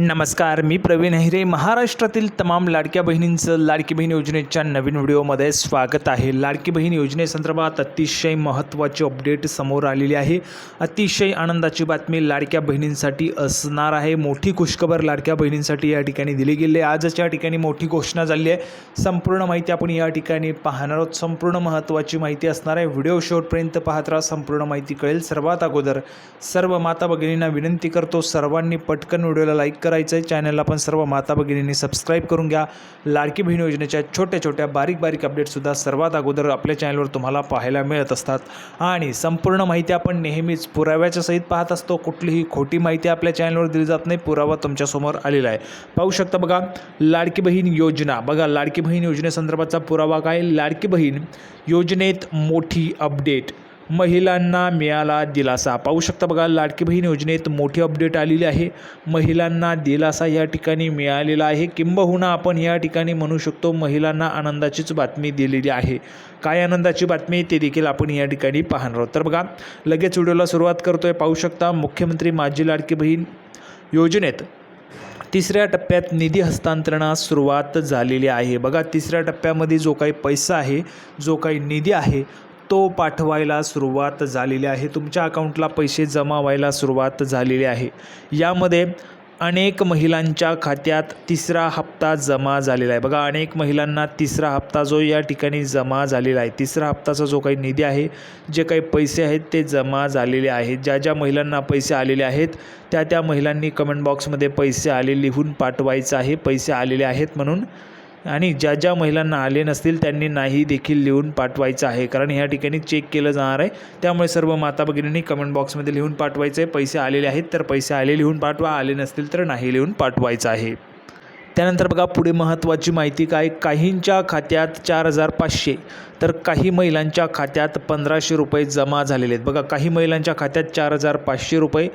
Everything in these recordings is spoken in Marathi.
नमस्कार मी प्रवीण हिरे. महाराष्ट्रातील तमाम लाडक्या बहिणींचं लाडकी बहीण योजनेच्या नवीन व्हिडिओमध्ये स्वागत आहे. लाडकी बहीण योजनेसंदर्भात अतिशय महत्त्वाची अपडेट समोर आलेली आहे. अतिशय आनंदाची बातमी लाडक्या बहिणींसाठी असणार आहे. मोठी खुशखबर लाडक्या बहिणींसाठी या ठिकाणी दिली गेली आहे. आजच या ठिकाणी मोठी घोषणा झाली आहे. संपूर्ण माहिती आपण या ठिकाणी पाहणार आहोत. संपूर्ण महत्त्वाची माहिती असणार आहे. व्हिडिओ शेवटपर्यंत पाहत राहा. संपूर्ण माहिती कळेल. सर्वात अगोदर सर्व माता भगिनींना विनंती करतो. सर्वांनी पटकन व्हिडिओला लाईक करायचं आहे चॅनलला पण सर्व माता भगिनींनी सबस्क्राईब करून घ्या. लाडकी बहीण योजनेच्या छोट्या छोट्या बारीक बारीक अपडेटसुद्धा सर्वात अगोदर आपल्या चॅनलवर तुम्हाला पाहायला मिळत असतात. आणि संपूर्ण माहिती आपण नेहमीच पुराव्याच्या सहित पाहत असतो. कुठलीही खोटी माहिती आपल्या चॅनलवर दिली जात नाही. पुरावा तुमच्यासमोर आलेला आहे. पाहू शकता बघा लाडकी बहीण योजना. बघा लाडकी बहीण योजनेसंदर्भातचा पुरावा काय? लाडकी बहीण योजनेत मोठी अपडेट महिलांना मिळाला दिलासा. पाहू शकता बघा लाडकी बहीण योजनेत मोठी अपडेट आलेली आहे. महिलांना दिलासा या ठिकाणी मिळालेला आहे. किंबहुना आपण या ठिकाणी म्हणू शकतो महिलांना आनंदाचीच बातमी दिलेली आहे. काय आनंदाची बातमी ते देखील आपण या ठिकाणी पाहणार आहोत. तर बघा लगेच व्हिडिओला सुरुवात करतोय. पाहू शकता मुख्यमंत्री माझी लाडकी बहीण योजनेत तिसऱ्या टप्प्यात निधी हस्तांतरणास सुरुवात झालेली आहे. बघा तिसऱ्या टप्प्यामध्ये जो काही पैसा आहे जो काही निधी आहे तो पाठवायला सुरुवात झालेली आहे. तुमच्या अकाउंटला पैसे जमा व्हायला सुरुवात झालेली आहे. यामध्ये अनेक महिलांच्या खात्यात तिसरा हप्ता जमा झालेला आहे. बघा अनेक महिलांना तिसरा हप्ता जो या ठिकाणी जमा झालेला आहे. तिसरा हप्ताचा जो काही निधी आहे जे काही पैसे आहेत ते जमा झालेले आहेत. ज्या ज्या महिलांना पैसे आलेले आहेत त्या त्या महिलांनी कमेंट बॉक्समध्ये पैसे आले लिहून पाठवायचं आहे. पैसे आलेले आहेत म्हणून आणि ज्या ज्या महिलांना आले नसतील त्यांनी नाही देखील लिहून पाठवायचं आहे. कारण ह्या ठिकाणी चेक केलं जाणार आहे. त्यामुळे सर्व माता भगिनींनी कमेंट बॉक्समध्ये लिहून पाठवायचं आहे पैसे आलेले आहेत तर पैसे आले लिहून पाठवा. आले नसतील तर नाही लिहून पाठवायचं आहे. त्यानंतर बघा पुढे महत्त्वाची माहिती काय? काहींच्या खात्यात चार हजार पाचशे तर काही महिलांच्या खात्यात पंधराशे रुपये जमा झालेले आहेत. बघा काही महिलांच्या खात्यात चार हजार पाचशे रुपये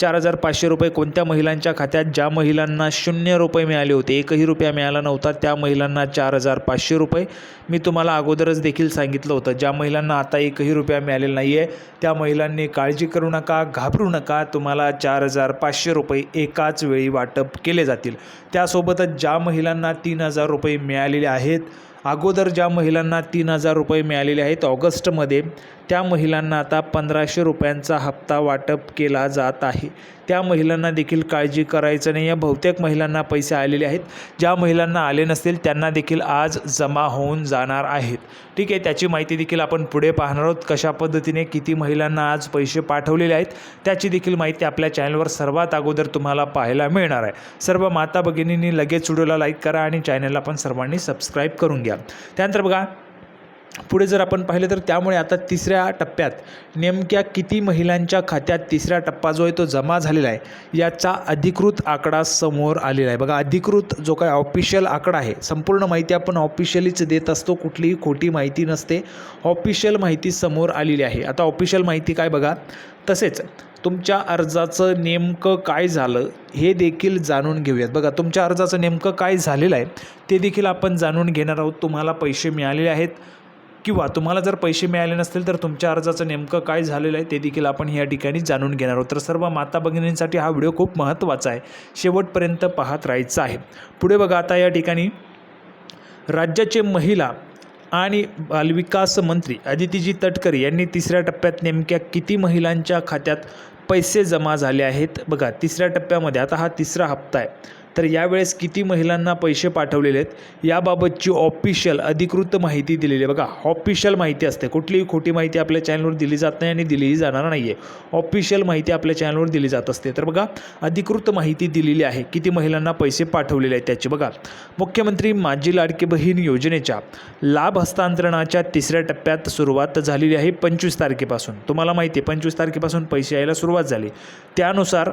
चार हजार पाचशे रुपये कोणत्या महिलांच्या खात्यात? ज्या महिलांना शून्य रुपये मिळाले होते एकही रुपया मिळाला नव्हता त्या महिलांना चार हजार पाचशे रुपये. मी तुम्हाला अगोदरच देखील सांगितलं होतं ज्या महिलांना आता एकही रुपया मिळालेला नाही आहे त्या महिलांनी काळजी करू नका घाबरू नका तुम्हाला चार हजार पाचशे रुपये एकाच वेळी वाटप केले जातील. त्यासोबतच ज्या महिलांना तीन हजार रुपये मिळालेले आहेत अगोदर ज्या महिलांना तीन हजार रुपये मिळालेले आहेत ऑगस्टमध्ये त्या महिलांना आता पंधराशे रुपयांचा हप्ता वाटप केला जात आहे. त्या महिलांना देखील काळजी करायचं नाही. या बहुतेक महिलांना पैसे आलेले आहेत. ज्या महिलांना आले नसतील त्यांना देखील आज जमा होऊन जाणार आहेत. ठीक आहे त्याची माहिती देखील आपण पुढे पाहणार आहोत. कशा पद्धतीने किती महिलांना आज पैसे पाठवलेले आहेत त्याची देखील माहिती आपल्या चॅनलवर सर्वात अगोदर तुम्हाला पाहायला मिळणार आहे. सर्व माता भगिनींनी लगेच व्हिडिओला लाईक करा आणि चॅनलला पण सर्वांनी सबस्क्राईब करून घ्या. त्यानंतर बघा पुढे जर आपण पाहिलं तर त्यामुळे आता तिसऱ्या टप्प्यात नेमक्या किती महिलांच्या खात्यात तिसरा टप्पा जो आहे तो जमा झालेला आहे याचा अधिकृत आकडा समोर आलेला आहे. बघा अधिकृत जो काय ऑफिशियल आकडा आहे संपूर्ण माहिती आपण ऑफिशियलीच देत असतो कुठलीही खोटी माहिती नसते. ऑफिशियल माहिती समोर आलेली आहे. आता ऑफिशियल माहिती काय बघा तसेच तुमच्या अर्जाचं नेमकं काय झालं हे देखील जाणून घेऊयात. बघा तुमच्या अर्जाचं नेमकं काय झालेलं आहे ते देखील आपण जाणून घेणार आहोत. तुम्हाला पैसे मिळालेले आहेत. किंवा तुम्हाला जर पैसे मिळाले नसतील तर तुमच्या अर्जाचं नेमकं काय झालेलं आहे ते देखील आपण या ठिकाणी जाणून घेणार आहोत. तर सर्व माता भगिनींसाठी हा व्हिडिओ खूप महत्त्वाचा आहे. शेवटपर्यंत पाहत राहायचा आहे. पुढे बघा आता या ठिकाणी राज्याचे महिला आणि बालविकास मंत्री अदितीजी तटकरे यांनी तिसऱ्या टप्प्यात नेमक्या किती महिलांच्या खात्यात पैसे जमा झाले आहेत? बघा तिसऱ्या टप्प्यामध्ये आता हा तिसरा हप्ता आहे. तर यावेळेस किती महिलांना पैसे पाठवलेले आहेत याबाबतची ऑफिशियल अधिकृत माहिती दिलेली आहे. बघा ऑफिशियल माहिती असते. कुठलीही खोटी माहिती आपल्या चॅनलवर दिली जात नाही आणि दिलीही जाणार नाही आहे ऑफिशियल माहिती आपल्या चॅनलवर दिली जात असते. तर बघा अधिकृत माहिती दिलेली आहे. किती महिलांना पैसे पाठवलेले आहेत त्याची बघा. मुख्यमंत्री माझी लाडकी बहीण योजनेच्या लाभ हस्तांतरणाच्या तिसऱ्या टप्प्यात सुरुवात झालेली आहे पंचवीस तारखेपासून. तुम्हाला माहिती आहे पंचवीस तारखेपासून पैसे यायला सुरुवात झाली. त्यानुसार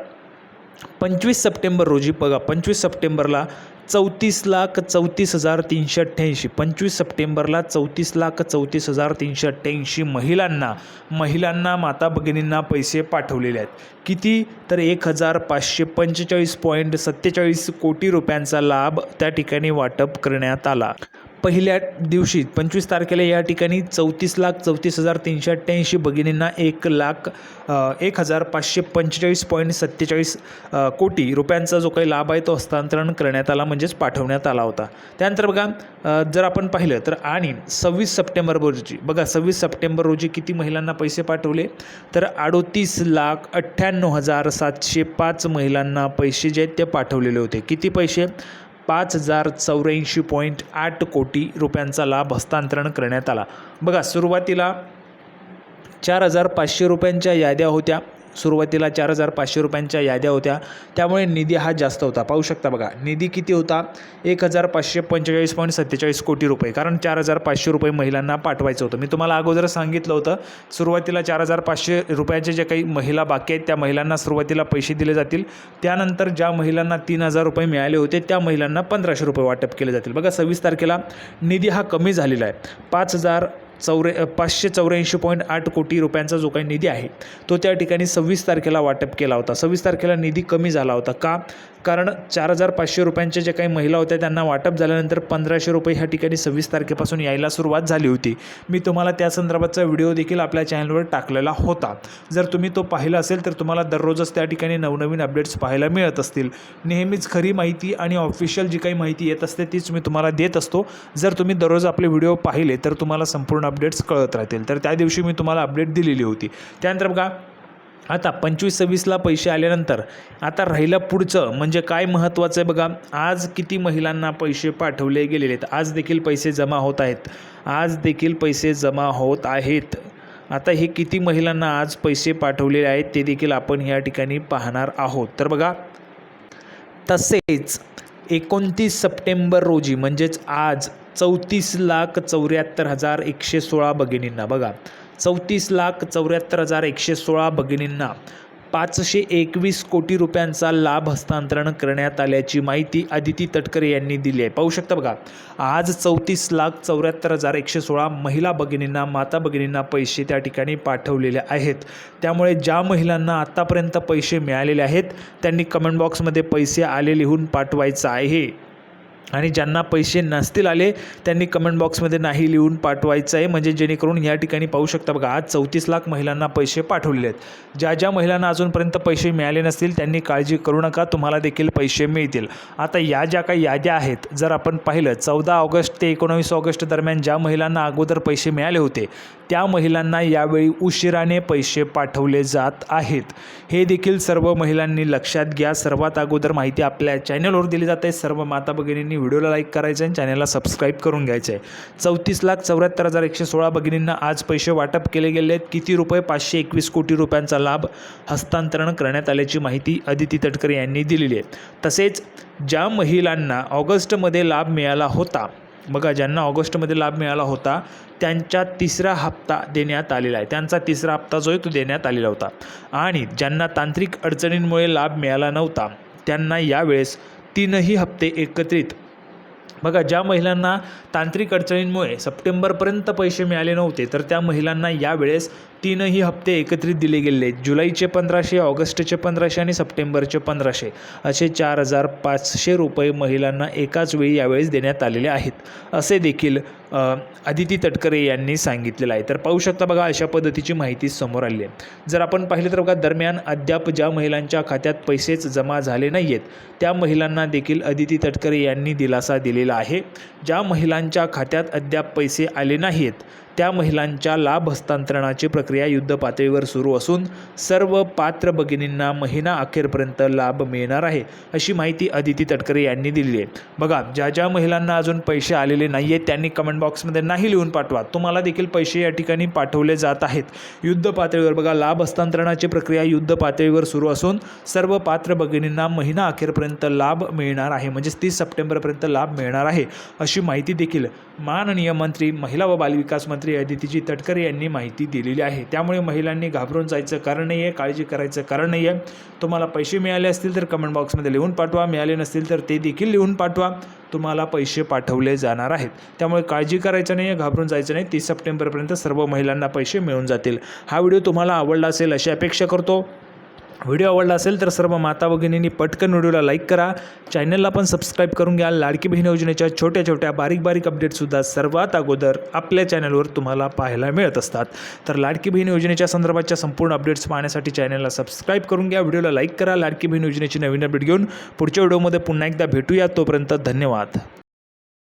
पंचवीस सप्टेंबर रोजी बघा पंचवीस सप्टेंबरला चौतीस लाख चौतीस हजार तीनशे अठ्ठ्याऐंशी. पंचवीस सप्टेंबरला चौतीस लाख चौतीस हजार तीनशे अठ्ठ्याऐंशी महिलांना महिलांना माता भगिनींना पैसे पाठवलेले आहेत. किती? तर एक हजार पाचशे पंचेचाळीस पॉईंट सत्तेचाळीस कोटी रुपयांचा लाभ त्या ठिकाणी वाटप करण्यात आला. पहिल्या दिवशी पंचवीस तारखेला या ठिकाणी चौतीस लाख चौतीस हजार तीनशे अठ्ठ्याऐंशी भगिनींना एक लाख एक हजार पाचशे पंचेचाळीस पॉईंट सत्तेचाळीस कोटी रुपयांचा जो काही लाभ आहे तो हस्तांतरण करण्यात आला म्हणजेच पाठवण्यात आला होता. त्यानंतर बघा जर आपण पाहिलं तर आणि सव्वीस सप्टेंबर रोजी बघा सव्वीस सप्टेंबर रोजी किती महिलांना पैसे पाठवले? तर अडोतीस लाख अठ्ठ्याण्णव हजार सातशे पाच महिलांना पैसे जे आहेत ते पाठवलेले होते. किती पैसे? पाच हजार चौऱ्याऐंशी पॉईंट आठ कोटी रुपयांचा लाभ हस्तांतरण करण्यात आला. बघा सुरुवातीला चार हजार पाचशे रुपयांच्या याद्या होत्या. सुरुवातीला चार हजार पाचशे रुपयांच्या याद्या होत्या. त्यामुळे निधी हा जास्त होता. पाहू शकता बघा निधी किती होता? एक हजार पाचशे पंचेचाळीस पॉईंट सत्तेचाळीस कोटी रुपये. कारण चार हजार पाचशे रुपये महिलांना पाठवायचं होतं. मी तुम्हाला अगोदर सांगितलं होतं सुरुवातीला चार हजार पाचशे रुपयाचे जे काही महिला बाकी आहेत त्या महिलांना सुरुवातीला पैसे दिले जातील. त्यानंतर ज्या महिलांना तीन हजार रुपये मिळाले होते त्या महिलांना पंधराशे रुपये वाटप केले जातील. बघा सव्वीस तारखेला निधी हा कमी झालेला आहे. पाच हजार चौरे पाचशे चौऱ्याऐंशी पॉईंट आठ कोटी रुपयांचा जो काही निधी आहे तो त्या ठिकाणी सव्वीस तारखेला वाटप केला होता. सव्वीस तारखेला निधी कमी झाला होता. का? कारण चार हजार पाचशे रुपयांच्या जे काही महिला होत्या त्यांना वाटप झाल्यानंतर पंधराशे रुपये ह्या ठिकाणी सव्वीस तारखेपासून यायला सुरुवात झाली होती. मी तुम्हाला त्या संदर्भातचा व्हिडिओ देखील आपल्या चॅनलवर टाकलेला होता. जर तुम्ही तो पाहिला असेल तर तुम्हाला दररोजच त्या ठिकाणी नवनवीन अपडेट्स पाहायला मिळत असतील. नेहमीच खरी माहिती आणि ऑफिशियल जी काही माहिती येत असते तीच मी तुम्हाला देत असतो. जर तुम्ही दररोज आपले व्हिडिओ पाहिले तर तुम्हाला संपूर्ण अपडेट्स कळत राहतील. तर त्या दिवशी मी तुम्हाला अपडेट दिलेली होती. त्यानंतर बघा आता पंचवीस सव्वीसला पैसे आल्यानंतर आता राहिलं पुढचं म्हणजे काय महत्त्वाचं आहे बघा? आज किती महिलांना पैसे पाठवले गेलेले आहेत. आज देखील पैसे जमा होत आहेत. आज देखील पैसे जमा होत आहेत. आता हे किती महिलांना आज पैसे पाठवलेले आहेत ते देखील आपण या ठिकाणी पाहणार आहोत. तर बघा तसेच एकोणतीस सप्टेंबर रोजी म्हणजेच आज चौतीस लाख चौऱ्याहत्तर हजार एकशे सोळा भगिनींना बघा चौतीस लाख चौऱ्याहत्तर हजार एकशे सोळा भगिनींना पाचशे एकवीस कोटी रुपयांचा लाभ हस्तांतरण करण्यात आल्याची माहिती अदिती तटकरे यांनी दिली आहे. पाहू शकता बघा आज चौतीस लाख चौऱ्याहत्तर हजार एकशे सोळा महिला भगिनींना माता भगिनींना पैसे त्या ठिकाणी पाठवलेले आहेत. त्यामुळे ज्या महिलांना आत्तापर्यंत पैसे मिळालेले आहेत त्यांनी कमेंट बॉक्समध्ये पैसे आले लिहून पाठवायचं आहे. आणि ज्यांना पैसे नसतील आले त्यांनी कमेंट बॉक्समध्ये नाही लिहून पाठवायचं आहे. म्हणजे जेणेकरून या ठिकाणी पाहू शकता बघा आज चौतीस लाख महिलांना पैसे पाठवलेले आहेत. ज्या ज्या महिलांना अजूनपर्यंत पैसे मिळाले नसतील त्यांनी काळजी करू नका तुम्हाला देखील पैसे मिळतील. आता या ज्या काही याद्या आहेत जर आपण पाहिलं चौदा ऑगस्ट ते एकोणावीस ऑगस्ट दरम्यान ज्या महिलांना अगोदर पैसे मिळाले होते त्या महिलांना यावेळी उशिराने पैसे पाठवले जात आहेत. हे देखील सर्व महिलांनी लक्षात घ्या. सर्वात अगोदर माहिती आपल्या चॅनलवर दिली जाते. सर्व माता भगिनींनी व्हिडिओला लाईक करायचं आहे आणि चॅनलला सबस्क्राईब करून घ्यायचं आहे. चौतीस लाख चौऱ्याहत्तर हजार एकशे सोळा भगिनींना आज पैसे वाटप केले गेले आहेत. किती रुपये? पाचशे एकवीस कोटी रुपयांचा लाभ हस्तांतरण करण्यात आल्याची माहिती अदिती तटकरे यांनी दिलेली आहे. तसेच ज्या महिलांना ऑगस्टमध्ये लाभ मिळाला होता बघा ज्यांना ऑगस्टमध्ये लाभ मिळाला होता त्यांच्या तिसरा हप्ता देण्यात आलेला आहे. त्यांचा तिसरा हप्ता जो आहे तो देण्यात आलेला होता. आणि ज्यांना तांत्रिक अडचणींमुळे लाभ मिळाला नव्हता त्यांना यावेळेस तीनही हप्ते एकत्रित बघा ज्या महिलांना तांत्रिक अडचणींमुळे सप्टेंबरपर्यंत पैसे मिळाले नव्हते तर त्या महिलांना यावेळेस तीनही हप्ते एकत्रित दिले गेले. आहेत जुलैचे पंधराशे ऑगस्टचे पंधराशे आणि सप्टेंबरचे पंधराशे असे चार हजार पाचशे रुपये महिलांना एकाच वेळी यावेळेस देण्यात आलेले आहेत. असे देखील अदिती तटकरे यांनी सांगितलेलं आहे. तर पाहू शकता बघा अशा पद्धतीची माहिती समोर आली आहे. जर आपण पाहिलं तर बघा दरम्यान अद्याप ज्या महिलांच्या खात्यात पैसेच जमा झाले नाही आहेत त्या महिलांना देखील अदिती तटकरे यांनी दिलासा दिलेला आहे. ज्या महिलांच्या खात्यात अद्याप पैसे आले नाहीत त्या महिलांच्या लाभ हस्तांतरणाची प्रक्रिया युद्ध पातळीवर सुरू असून सर्व पात्र भगिनींना महिना अखेरपर्यंत लाभ मिळणार आहे अशी माहिती अदिती तटकरे यांनी दिली आहे. बघा ज्या ज्या महिलांना अजून पैसे आलेले नाही आहेत त्यांनी कमेंट बॉक्समध्ये नाही लिहून पाठवा. तुम्हाला देखील पैसे या ठिकाणी पाठवले जात आहेत. युद्ध पातळीवर बघा लाभ हस्तांतरणाची प्रक्रिया युद्ध पातळीवर सुरू असून सर्व पात्र भगिनींना महिना अखेरपर्यंत लाभ मिळणार आहे म्हणजेच तीस सप्टेंबरपर्यंत लाभ मिळणार आहे अशी माहिती देखील माननीय मंत्री महिला व बालविकास मंत्री अदितीजी तटकरे यांनी माहिती दिलेली आहे. त्यामुळे महिलांनी घाबरून जायचं कारण नाही आहे काळजी करायचं कारण नाही आहे तुम्हाला पैसे मिळाले असतील तर कमेंट बॉक्समध्ये लिहून पाठवा. मिळाले नसतील तर ते देखील लिहून पाठवा. तुम्हाला पैसे पाठवले जाणार आहेत. त्यामुळे काळजी करायचं नाही आहे घाबरून जायचं नाही. तीस सप्टेंबरपर्यंत सर्व महिलांना पैसे मिळून जातील. हा व्हिडिओ तुम्हाला आवडला असेल अशी अपेक्षा करतो. व्हिडिओ आवडला असेल तर सर्व माता भगिनींनी पटकन व्हिडिओला लाईक करा. चॅनलला पण सबस्क्राईब करून घ्या. लाडकी बहीण योजनेच्या छोट्या छोट्या बारीक बारीक अपडेटसुद्धा सर्वात अगोदर आपल्या चॅनलवर तुम्हाला पाहायला मिळत असतात. तर लाडकी बहीण योजनेच्या संदर्भाच्या संपूर्ण अपडेट्स पाहण्यासाठी चॅनलला सबस्क्राईब करून घ्या. व्हिडिओला लाईक करा. लाडकी बहीण योजनेची नवीन अपडेट घेऊन पुढच्या व्हिडिओमध्ये पुन्हा एकदा भेटूया. तोपर्यंत धन्यवाद.